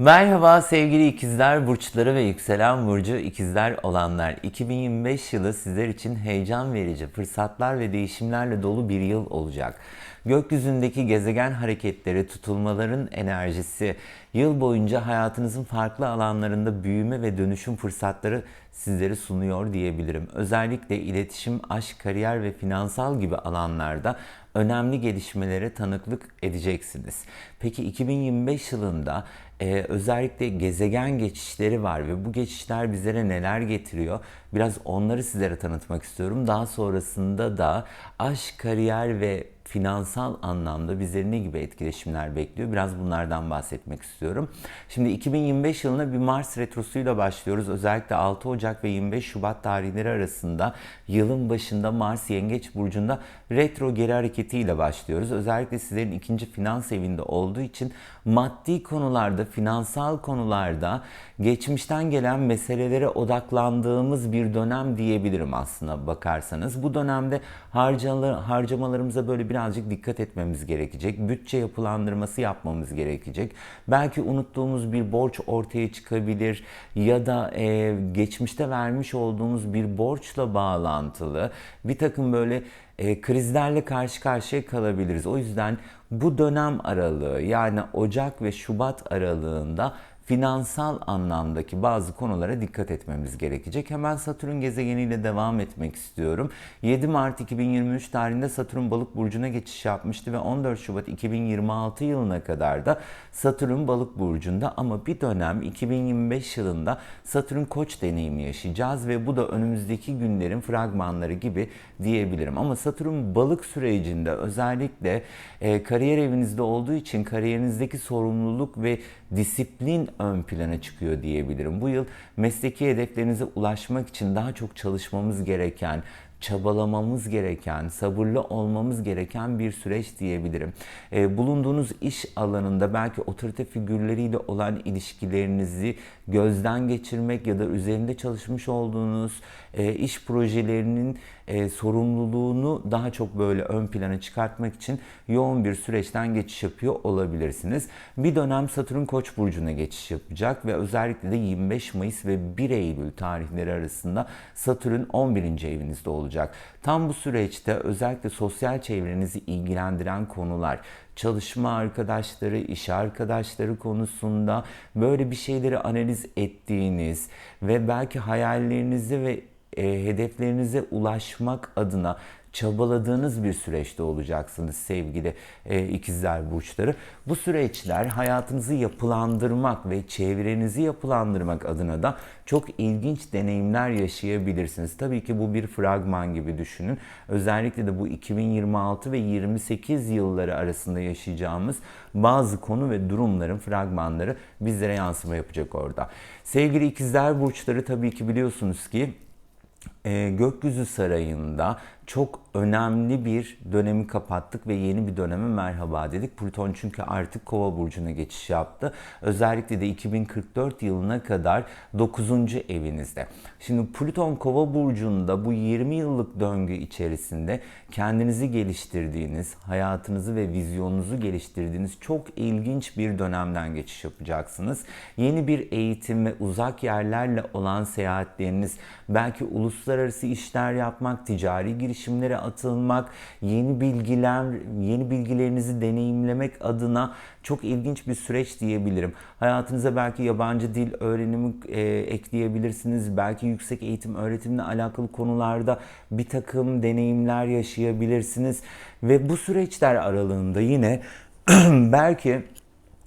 Merhaba sevgili ikizler burçları ve yükselen burcu ikizler olanlar. 2025 yılı sizler için heyecan verici, fırsatlar ve değişimlerle dolu bir yıl olacak. Gökyüzündeki gezegen hareketleri, tutulmaların enerjisi, yıl boyunca hayatınızın farklı alanlarında büyüme ve dönüşüm fırsatları sizlere sunuyor diyebilirim. Özellikle iletişim, aşk, kariyer ve finansal gibi alanlarda önemli gelişmelere tanıklık edeceksiniz. Peki 2025 yılında e, özellikle gezegen geçişleri var ve bu geçişler bizlere neler getiriyor? Biraz onları sizlere tanıtmak istiyorum. Daha sonrasında da aşk, kariyer ve finansal anlamda bizleri ne gibi etkileşimler bekliyor? Biraz bunlardan bahsetmek istiyorum. Şimdi 2025 yılına bir Mars retrosuyla başlıyoruz. Özellikle 6 Ocak ve 25 Şubat tarihleri arasında yılın başında Mars Yengeç Burcu'nda retro geri hareketiyle başlıyoruz. Özellikle sizlerin ikinci finans evinde olduğu için maddi konularda, finansal konularda geçmişten gelen meselelere odaklandığımız bir dönem diyebilirim aslında bakarsanız. Bu dönemde harcamalarımıza böyle birazcık dikkat etmemiz gerekecek. Bütçe yapılandırması yapmamız gerekecek. Belki unuttuğumuz bir borç ortaya çıkabilir ya da e, geçmişte vermiş olduğumuz bir borçla bağlantılı bir takım böyle e, krizlerle karşı karşıya kalabiliriz. O yüzden bu dönem aralığı yani Ocak ve Şubat aralığında finansal anlamdaki bazı konulara dikkat etmemiz gerekecek. Hemen Satürn gezegeniyle devam etmek istiyorum. 7 Mart 2023 tarihinde Satürn Balık burcuna geçiş yapmıştı ve 14 Şubat 2026 yılına kadar da Satürn Balık burcunda ama bir dönem 2025 yılında Satürn Koç deneyimi yaşayacağız ve bu da önümüzdeki günlerin fragmanları gibi diyebilirim. Ama Satürn Balık sürecinde özellikle e, kariyer evinizde olduğu için kariyerinizdeki sorumluluk ve disiplin ön plana çıkıyor diyebilirim. Bu yıl mesleki hedeflerinize ulaşmak için daha çok çalışmamız gereken, çabalamamız gereken, sabırlı olmamız gereken bir süreç diyebilirim. E, bulunduğunuz iş alanında belki otorite figürleriyle olan ilişkilerinizi gözden geçirmek ya da üzerinde çalışmış olduğunuz e, iş projelerinin e, sorumluluğunu daha çok böyle ön plana çıkartmak için yoğun bir süreçten geçiş yapıyor olabilirsiniz. Bir dönem Satürn Koç burcuna geçiş yapacak ve özellikle de 25 Mayıs ve 1 Eylül tarihleri arasında Satürn 11. evinizde olacak. Tam bu süreçte özellikle sosyal çevrenizi ilgilendiren konular, çalışma arkadaşları, iş arkadaşları konusunda böyle bir şeyleri analiz ettiğiniz ve belki hayallerinizi ve e, hedeflerinize ulaşmak adına çabaladığınız bir süreçte olacaksınız sevgili e, ikizler burçları. Bu süreçler hayatınızı yapılandırmak ve çevrenizi yapılandırmak adına da çok ilginç deneyimler yaşayabilirsiniz. Tabii ki bu bir fragman gibi düşünün. Özellikle de bu 2026 ve 28 yılları arasında yaşayacağımız bazı konu ve durumların fragmanları bizlere yansıma yapacak orada. Sevgili ikizler burçları tabii ki biliyorsunuz ki e, Gökyüzü Sarayı'nda çok önemli bir dönemi kapattık ve yeni bir döneme merhaba dedik. Plüton çünkü artık Kova burcuna geçiş yaptı. Özellikle de 2044 yılına kadar 9. evinizde. Şimdi Plüton Kova burcunda bu 20 yıllık döngü içerisinde kendinizi geliştirdiğiniz, hayatınızı ve vizyonunuzu geliştirdiğiniz çok ilginç bir dönemden geçiş yapacaksınız. Yeni bir eğitim ve uzak yerlerle olan seyahatleriniz, belki uluslararası işler yapmak, ticari giriş girişimlere atılmak, yeni bilgiler, yeni bilgilerinizi deneyimlemek adına çok ilginç bir süreç diyebilirim. Hayatınıza belki yabancı dil öğrenimi e, ekleyebilirsiniz. Belki yüksek eğitim öğretimle alakalı konularda bir takım deneyimler yaşayabilirsiniz. Ve bu süreçler aralığında yine belki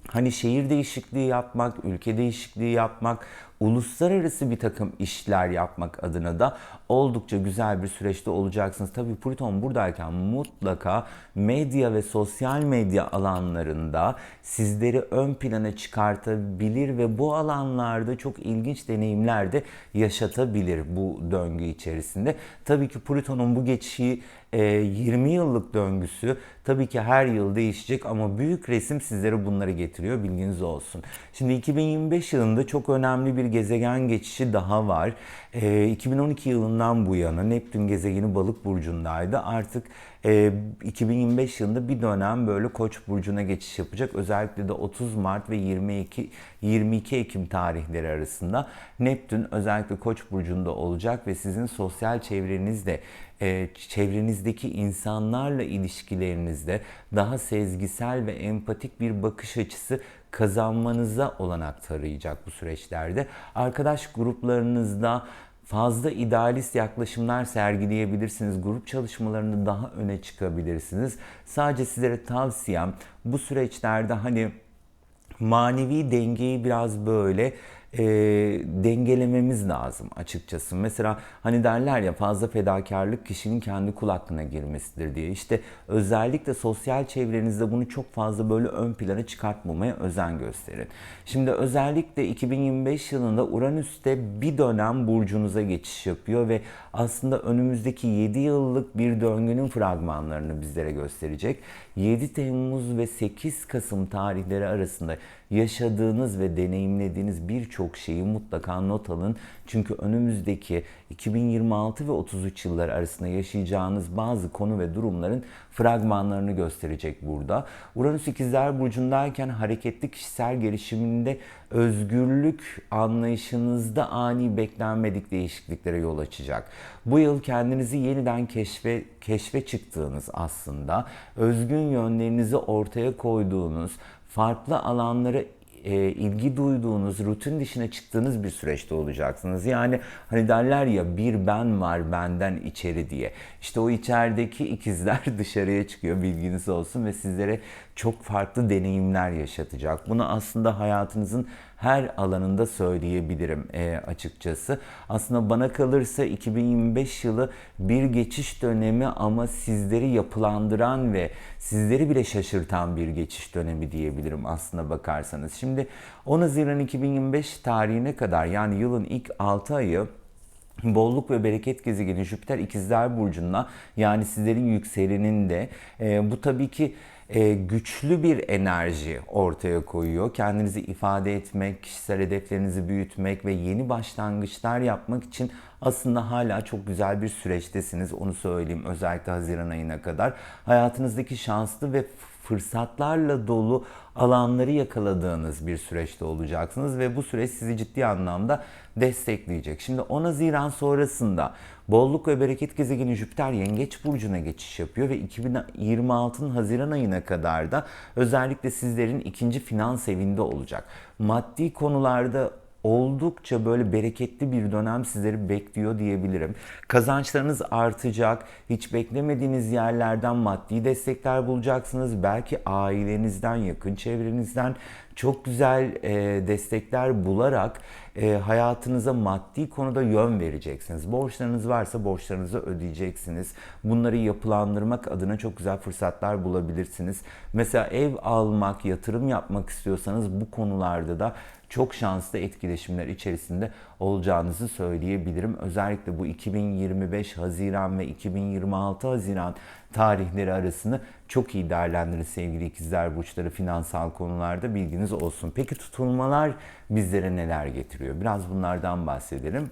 hani şehir değişikliği yapmak, ülke değişikliği yapmak, uluslararası bir takım işler yapmak adına da oldukça güzel bir süreçte olacaksınız. Tabii Plüton buradayken mutlaka medya ve sosyal medya alanlarında sizleri ön plana çıkartabilir ve bu alanlarda çok ilginç deneyimler de yaşatabilir bu döngü içerisinde. Tabii ki Plüton'un bu geçişi 20 yıllık döngüsü tabii ki her yıl değişecek ama büyük resim sizlere bunları getiriyor bilginiz olsun. Şimdi 2025 yılında çok önemli bir gezegen geçişi daha var. E, 2012 yılından bu yana Neptün gezegeni balık burcundaydı. Artık e, 2025 yılında bir dönem böyle Koç burcuna geçiş yapacak. Özellikle de 30 Mart ve 22 22 Ekim tarihleri arasında Neptün özellikle Koç burcunda olacak ve sizin sosyal çevrenizde e, çevrenizdeki insanlarla ilişkilerinizde daha sezgisel ve empatik bir bakış açısı kazanmanıza olanak tarayacak bu süreçlerde. Arkadaş gruplarınızda fazla idealist yaklaşımlar sergileyebilirsiniz. Grup çalışmalarını daha öne çıkabilirsiniz. Sadece sizlere tavsiyem bu süreçlerde hani manevi dengeyi biraz böyle e, dengelememiz lazım açıkçası. Mesela hani derler ya fazla fedakarlık kişinin kendi kul hakkına girmesidir diye. İşte özellikle sosyal çevrenizde bunu çok fazla böyle ön plana çıkartmamaya özen gösterin. Şimdi özellikle 2025 yılında Uranüs'te bir dönem burcunuza geçiş yapıyor ve aslında önümüzdeki 7 yıllık bir döngünün fragmanlarını bizlere gösterecek. 7 Temmuz ve 8 Kasım tarihleri arasında yaşadığınız ve deneyimlediğiniz birçok şeyi mutlaka not alın. Çünkü önümüzdeki 2026 ve 33 yıllar arasında yaşayacağınız bazı konu ve durumların fragmanlarını gösterecek burada. Uranüs ikizler burcundayken hareketli kişisel gelişiminde özgürlük anlayışınızda ani beklenmedik değişikliklere yol açacak. Bu yıl kendinizi yeniden keşfe keşfe çıktığınız aslında özgün yönlerinizi ortaya koyduğunuz, farklı alanlara e, ilgi duyduğunuz, rutin dışına çıktığınız bir süreçte olacaksınız. Yani hani derler ya bir ben var benden içeri diye. İşte o içerideki ikizler dışarıya çıkıyor bilginiz olsun ve sizlere çok farklı deneyimler yaşatacak. Bunu aslında hayatınızın her alanında söyleyebilirim e, açıkçası. Aslında bana kalırsa 2025 yılı bir geçiş dönemi ama sizleri yapılandıran ve sizleri bile şaşırtan bir geçiş dönemi diyebilirim aslında bakarsanız. Şimdi 10 Haziran 2025 tarihine kadar yani yılın ilk 6 ayı bolluk ve bereket gezegeni Jüpiter ikizler burcunda yani sizlerin yükseleninde de e, bu tabii ki e, güçlü bir enerji ortaya koyuyor. Kendinizi ifade etmek, kişisel hedeflerinizi büyütmek ve yeni başlangıçlar yapmak için aslında hala çok güzel bir süreçtesiniz. Onu söyleyeyim özellikle Haziran ayına kadar. Hayatınızdaki şanslı ve fırsatlarla dolu alanları yakaladığınız bir süreçte olacaksınız ve bu süreç sizi ciddi anlamda destekleyecek. Şimdi 10 Haziran sonrasında bolluk ve bereket gezegeni Jüpiter Yengeç burcuna geçiş yapıyor ve 2026'ın Haziran ayına kadar da özellikle sizlerin ikinci finans evinde olacak. Maddi konularda oldukça böyle bereketli bir dönem sizleri bekliyor diyebilirim. Kazançlarınız artacak. Hiç beklemediğiniz yerlerden maddi destekler bulacaksınız. Belki ailenizden, yakın çevrenizden çok güzel e, destekler bularak e, hayatınıza maddi konuda yön vereceksiniz. Borçlarınız varsa borçlarınızı ödeyeceksiniz. Bunları yapılandırmak adına çok güzel fırsatlar bulabilirsiniz. Mesela ev almak, yatırım yapmak istiyorsanız bu konularda da çok şanslı etkileşimler içerisinde olacağınızı söyleyebilirim. Özellikle bu 2025 Haziran ve 2026 Haziran tarihleri arasını çok iyi değerlendirin sevgili ikizler burçları finansal konularda bilginiz olsun. Peki tutulmalar bizlere neler getiriyor? Biraz bunlardan bahsedelim.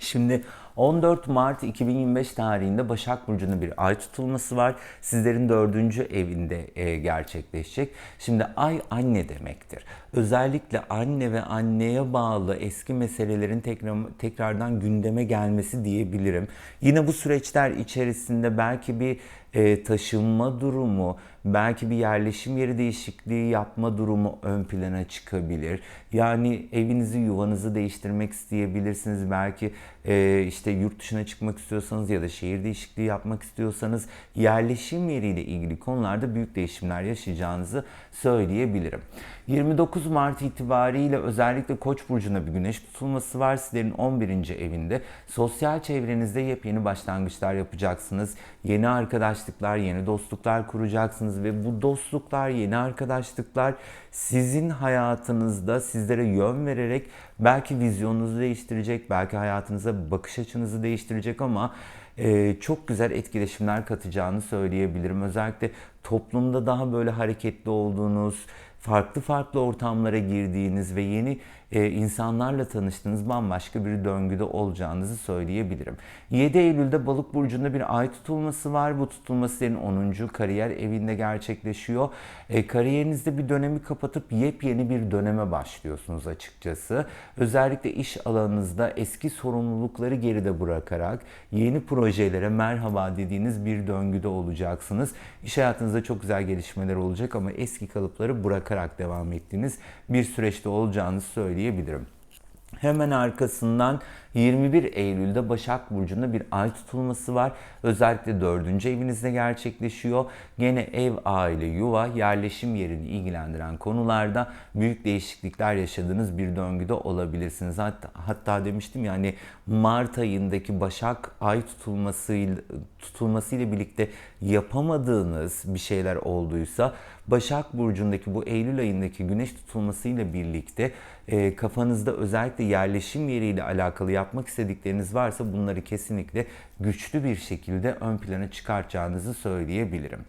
Şimdi 14 Mart 2025 tarihinde Başak Burcu'nun bir ay tutulması var. Sizlerin dördüncü evinde e, gerçekleşecek. Şimdi ay anne demektir. Özellikle anne ve anneye bağlı eski meselelerin tekrar, tekrardan gündeme gelmesi diyebilirim. Yine bu süreçler içerisinde belki bir e, taşınma durumu, belki bir yerleşim yeri değişikliği yapma durumu ön plana çıkabilir. Yani evinizi, yuvanızı değiştirmek isteyebilirsiniz. Belki e, işte yurt dışına çıkmak istiyorsanız ya da şehir değişikliği yapmak istiyorsanız yerleşim yeriyle ilgili konularda büyük değişimler yaşayacağınızı söyleyebilirim. 29 Mart itibariyle özellikle Koç burcuna bir güneş tutulması var. Sizlerin 11. evinde sosyal çevrenizde yepyeni başlangıçlar yapacaksınız. Yeni arkadaşlıklar, yeni dostluklar kuracaksınız ve bu dostluklar, yeni arkadaşlıklar sizin hayatınızda sizlere yön vererek belki vizyonunuzu değiştirecek, belki hayatınıza bakış açınızı değiştirecek ama e, çok güzel etkileşimler katacağını söyleyebilirim. Özellikle toplumda daha böyle hareketli olduğunuz, farklı farklı ortamlara girdiğiniz ve yeni e, insanlarla tanıştığınız bambaşka bir döngüde olacağınızı söyleyebilirim. 7 Eylül'de Balık burcunda bir ay tutulması var. Bu tutulma senin 10. kariyer evinde gerçekleşiyor. E, kariyerinizde bir dönemi kapatıp yepyeni bir döneme başlıyorsunuz açıkçası. Özellikle iş alanınızda eski sorumlulukları geride bırakarak yeni projelere merhaba dediğiniz bir döngüde olacaksınız. İş hayatınızda çok güzel gelişmeler olacak ama eski kalıpları bırakarak devam ettiğiniz bir süreçte olacağınızı söyleyebilirim. Hemen arkasından 21 Eylül'de Başak Burcu'nda bir ay tutulması var. Özellikle 4. evinizde gerçekleşiyor. Gene ev, aile, yuva, yerleşim yerini ilgilendiren konularda büyük değişiklikler yaşadığınız bir döngüde olabilirsiniz. Hatta, hatta demiştim yani Mart ayındaki Başak ay tutulmasıyla, tutulmasıyla birlikte yapamadığınız bir şeyler olduysa Başak Burcu'ndaki bu Eylül ayındaki güneş tutulmasıyla birlikte e, kafanızda özellikle yerleşim yeriyle alakalı yapmak istedikleriniz varsa bunları kesinlikle güçlü bir şekilde ön plana çıkartacağınızı söyleyebilirim.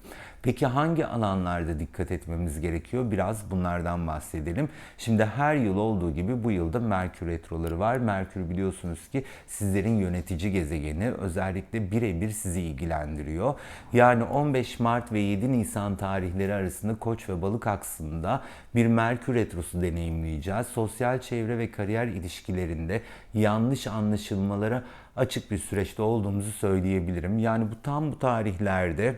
Peki hangi alanlarda dikkat etmemiz gerekiyor? Biraz bunlardan bahsedelim. Şimdi her yıl olduğu gibi bu yılda Merkür retroları var. Merkür biliyorsunuz ki sizlerin yönetici gezegeni özellikle birebir sizi ilgilendiriyor. Yani 15 Mart ve 7 Nisan tarihleri arasında Koç ve Balık aksında bir Merkür retrosu deneyimleyeceğiz. Sosyal çevre ve kariyer ilişkilerinde yanlış anlaşılmalara açık bir süreçte olduğumuzu söyleyebilirim. Yani bu tam bu tarihlerde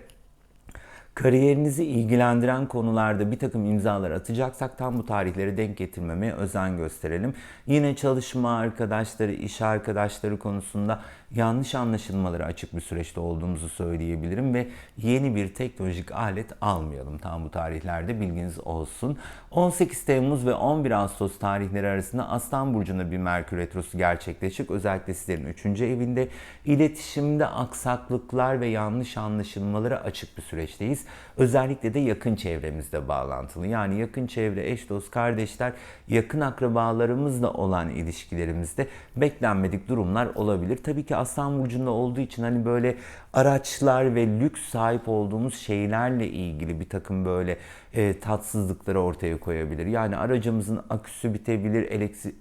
kariyerinizi ilgilendiren konularda bir takım imzalar atacaksak tam bu tarihlere denk getirmemeye özen gösterelim. Yine çalışma arkadaşları, iş arkadaşları konusunda yanlış anlaşılmaları açık bir süreçte olduğumuzu söyleyebilirim ve yeni bir teknolojik alet almayalım tam bu tarihlerde bilginiz olsun. 18 Temmuz ve 11 Ağustos tarihleri arasında Aslan Burcu'nda bir Merkür Retrosu gerçekleşecek. Özellikle sizlerin 3. evinde iletişimde aksaklıklar ve yanlış anlaşılmalara açık bir süreçteyiz. Özellikle de yakın çevremizde bağlantılı. Yani yakın çevre, eş, dost, kardeşler, yakın akrabalarımızla olan ilişkilerimizde beklenmedik durumlar olabilir. Tabii ki Aslan Burcu'nda olduğu için hani böyle araçlar ve lüks sahip olduğumuz şeylerle ilgili bir takım böyle e, tatsızlıkları ortaya koyabilir. Yani aracımızın aküsü bitebilir,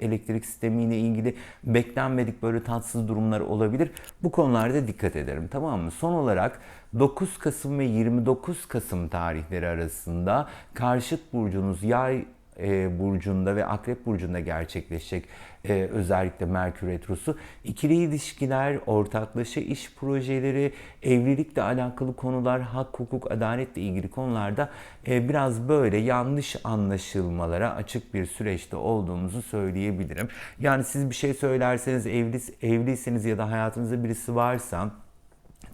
elektrik, sistemiyle ilgili beklenmedik böyle tatsız durumlar olabilir. Bu konularda dikkat ederim tamam mı? Son olarak 9 Kasım ve 29 Kasım tarihleri arasında karşıt burcunuz yay e, burcunda ve akrep burcunda gerçekleşecek e, özellikle Merkür Retrosu. İkili ilişkiler, ortaklaşa iş projeleri, evlilikle alakalı konular, hak, hukuk, adaletle ilgili konularda e, biraz böyle yanlış anlaşılmalara açık bir süreçte olduğumuzu söyleyebilirim. Yani siz bir şey söylerseniz evli, evliyseniz ya da hayatınızda birisi varsa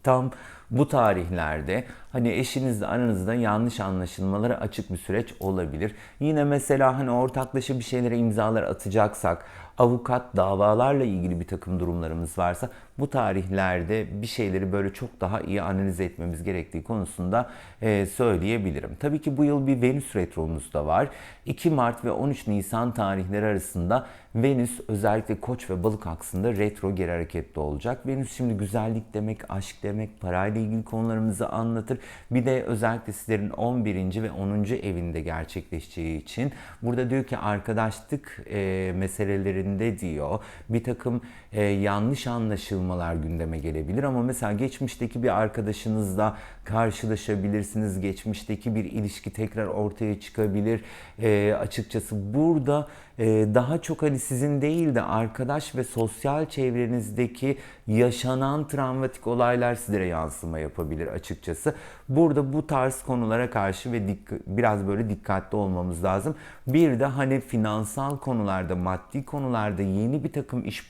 tam bu tarihlerde hani eşinizle aranızda yanlış anlaşılmalara açık bir süreç olabilir. Yine mesela hani ortaklaşa bir şeylere imzalar atacaksak, avukat davalarla ilgili bir takım durumlarımız varsa bu tarihlerde bir şeyleri böyle çok daha iyi analiz etmemiz gerektiği konusunda e, söyleyebilirim. Tabii ki bu yıl bir Venüs retromuz da var. 2 Mart ve 13 Nisan tarihleri arasında Venüs özellikle Koç ve Balık aksında retro geri hareketli olacak. Venüs şimdi güzellik demek, aşk demek, parayla ilgili konularımızı anlatır. Bir de özellikle sizlerin 11. ve 10. evinde gerçekleşeceği için burada diyor ki arkadaşlık e, meselelerinde diyor bir takım e, yanlış anlaşılmalar gündeme gelebilir ama mesela geçmişteki bir arkadaşınızla karşılaşabilirsiniz. Geçmişteki bir ilişki tekrar ortaya çıkabilir. E, açıkçası burada e, daha çok hani sizin değil de arkadaş ve sosyal çevrenizdeki yaşanan travmatik olaylar sizlere yansıma yapabilir açıkçası. Burada bu tarz konulara karşı ve dik- biraz böyle dikkatli olmamız lazım. Bir de hani finansal konularda, maddi konularda yeni bir takım iş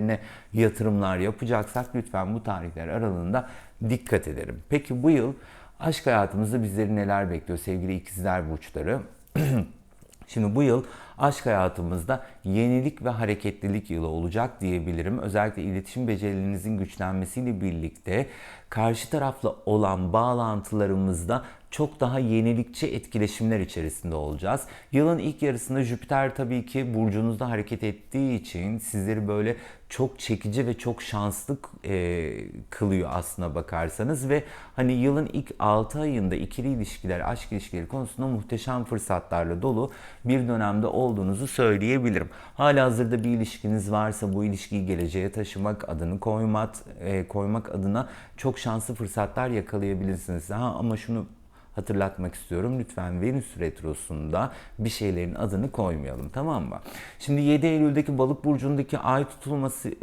projelerine yatırımlar yapacaksak lütfen bu tarihler aralığında dikkat edelim. Peki bu yıl aşk hayatımızda bizleri neler bekliyor sevgili ikizler burçları? Şimdi bu yıl aşk hayatımızda yenilik ve hareketlilik yılı olacak diyebilirim. Özellikle iletişim becerilerinizin güçlenmesiyle birlikte karşı tarafla olan bağlantılarımızda çok daha yenilikçi etkileşimler içerisinde olacağız. Yılın ilk yarısında Jüpiter tabii ki burcunuzda hareket ettiği için sizleri böyle çok çekici ve çok şanslı e, kılıyor aslına bakarsanız ve hani yılın ilk 6 ayında ikili ilişkiler, aşk ilişkileri konusunda muhteşem fırsatlarla dolu bir dönemde olduğunuzu söyleyebilirim. Hala hazırda bir ilişkiniz varsa bu ilişkiyi geleceğe taşımak, adını koymak, e, koymak adına çok şanslı fırsatlar yakalayabilirsiniz. Ha, ama şunu hatırlatmak istiyorum. Lütfen Venüs Retrosu'nda bir şeylerin adını koymayalım tamam mı? Şimdi 7 Eylül'deki Balık burcundaki ay tutulması e,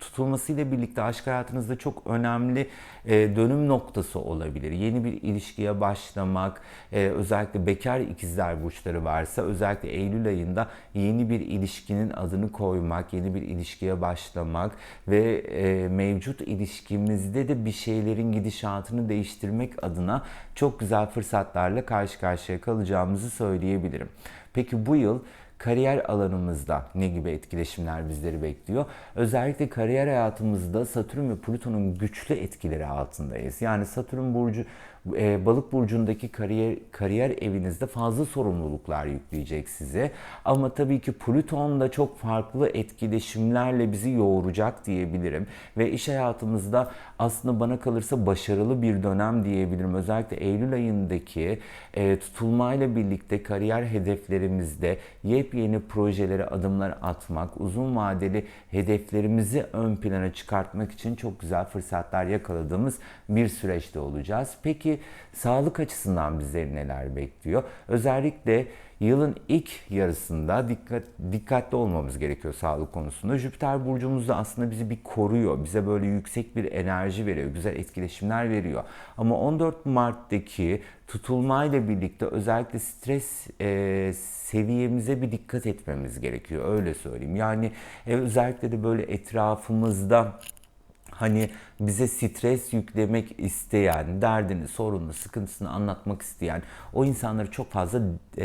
tutulması ile birlikte aşk hayatınızda çok önemli e, dönüm noktası olabilir. Yeni bir ilişkiye başlamak, e, özellikle bekar ikizler burçları varsa özellikle Eylül ayında yeni bir ilişkinin adını koymak, yeni bir ilişkiye başlamak ve mevcut ilişkimizde de bir şeylerin gidişatını değiştirmek adına çok güzel fırsatlarla karşı karşıya kalacağımızı söyleyebilirim. Peki bu yıl kariyer alanımızda ne gibi etkileşimler bizleri bekliyor? Özellikle kariyer hayatımızda Satürn ve Plüton'un güçlü etkileri altındayız. Yani Satürn burcu e, balık burcundaki kariyer kariyer evinizde fazla sorumluluklar yükleyecek size. Ama tabii ki Plüton da çok farklı etkileşimlerle bizi yoğuracak diyebilirim. Ve iş hayatımızda aslında bana kalırsa başarılı bir dönem diyebilirim. Özellikle Eylül ayındaki e, tutulmayla birlikte kariyer hedeflerimizde yepyeni projelere adımlar atmak, uzun vadeli hedeflerimizi ön plana çıkartmak için çok güzel fırsatlar yakaladığımız bir süreçte olacağız. Peki sağlık açısından bizleri neler bekliyor? Özellikle yılın ilk yarısında dikkat, dikkatli olmamız gerekiyor sağlık konusunda. Jüpiter burcumuzda aslında bizi bir koruyor. Bize böyle yüksek bir enerji veriyor. Güzel etkileşimler veriyor. Ama 14 Mart'taki tutulmayla birlikte özellikle stres e, seviyemize bir dikkat etmemiz gerekiyor. Öyle söyleyeyim. Yani e, özellikle de böyle etrafımızda hani bize stres yüklemek isteyen, derdini, sorununu, sıkıntısını anlatmak isteyen o insanları çok fazla e,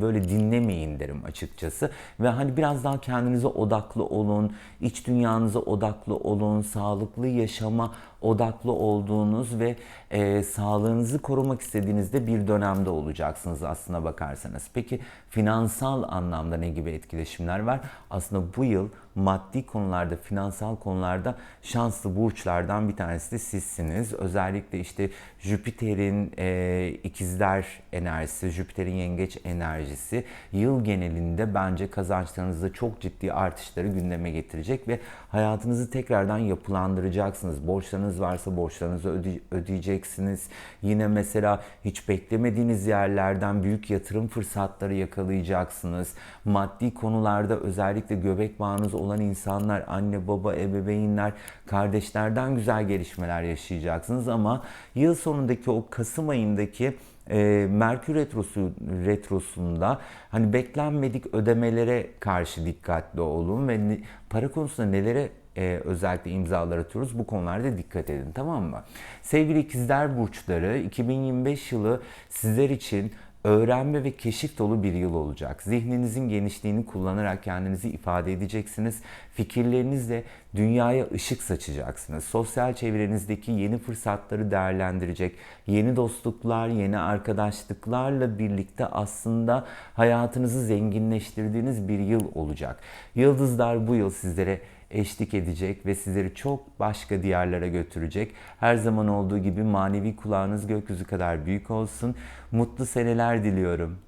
böyle dinlemeyin derim açıkçası. Ve hani biraz daha kendinize odaklı olun, iç dünyanıza odaklı olun, sağlıklı yaşama odaklı olduğunuz ve e, sağlığınızı korumak istediğinizde bir dönemde olacaksınız aslına bakarsanız. Peki finansal anlamda ne gibi etkileşimler var? Aslında bu yıl maddi konularda, finansal konularda şanslı burçlardan bir tanesi de sizsiniz. Özellikle işte Jüpiter'in e, ikizler enerjisi, Jüpiter'in yengeç enerjisi yıl genelinde bence kazançlarınızda çok ciddi artışları gündeme getirecek ve hayatınızı tekrardan yapılandıracaksınız. Borçlarınız varsa borçlarınızı öde- ödeyeceksiniz. Yine mesela hiç beklemediğiniz yerlerden büyük yatırım fırsatları yakalayacaksınız. Maddi konularda özellikle göbek bağınız olan insanlar, anne baba, ebeveynler, kardeşlerden güzel gelişmeler yaşayacaksınız ama yıl sonundaki o Kasım ayındaki e, Merkür retrosu retrosunda hani beklenmedik ödemelere karşı dikkatli olun ve ne, para konusunda nelere e, özellikle imzalar atıyoruz. Bu konularda dikkat edin tamam mı? Sevgili ikizler burçları 2025 yılı sizler için öğrenme ve keşif dolu bir yıl olacak. Zihninizin genişliğini kullanarak kendinizi ifade edeceksiniz. Fikirlerinizle dünyaya ışık saçacaksınız. Sosyal çevrenizdeki yeni fırsatları değerlendirecek, yeni dostluklar, yeni arkadaşlıklarla birlikte aslında hayatınızı zenginleştirdiğiniz bir yıl olacak. Yıldızlar bu yıl sizlere eşlik edecek ve sizleri çok başka diyarlara götürecek. Her zaman olduğu gibi manevi kulağınız gökyüzü kadar büyük olsun. Mutlu seneler diliyorum.